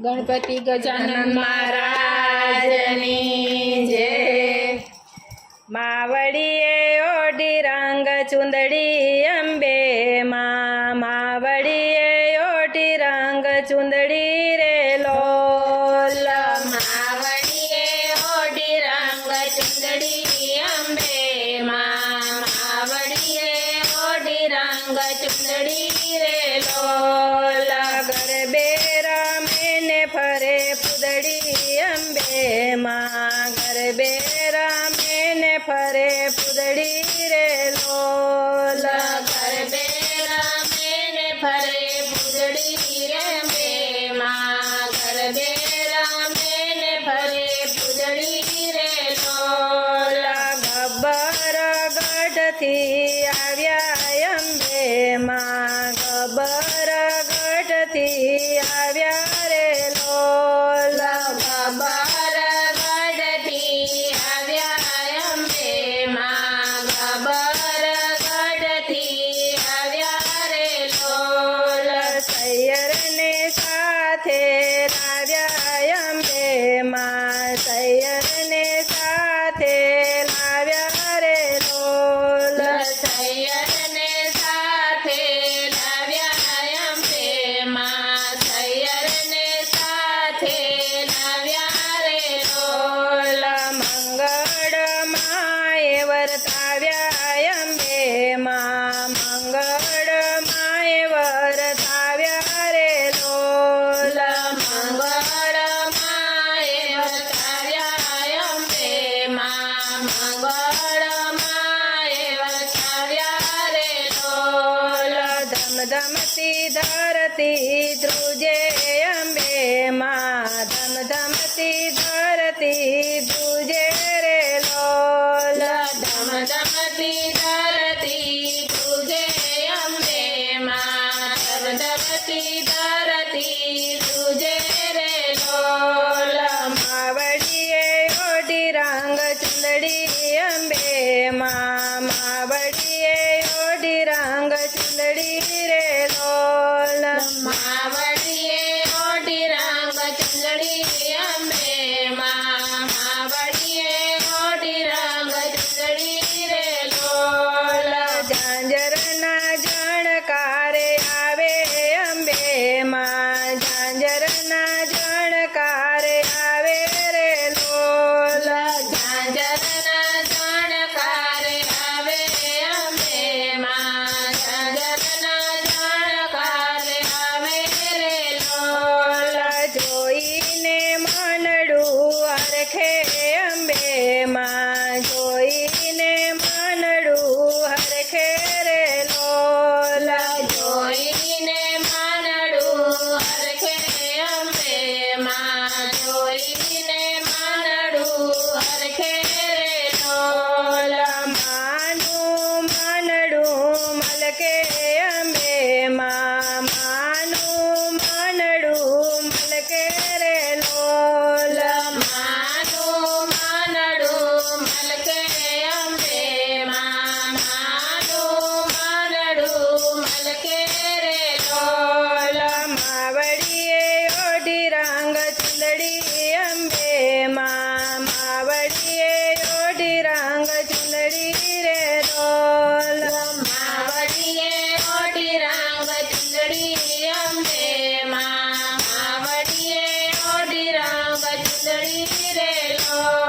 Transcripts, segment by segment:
ગણપતિ ગજાનન મહારાજની જય માવડીએ ઓઢી રંગ ચુંદડી અંબે માં માવડીએ ઓઢી રંગ ચુંદડી પૂજડી રમે માં ગરબે રમે ને ફરે પૂજડી રે લોલા ગબ્બર આવ્યા અંબે માં ગબ્બર ધમધમતી ધારતી ધ્રુજે અંબે માં I Hare Krishna. Lord.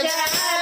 Yeah.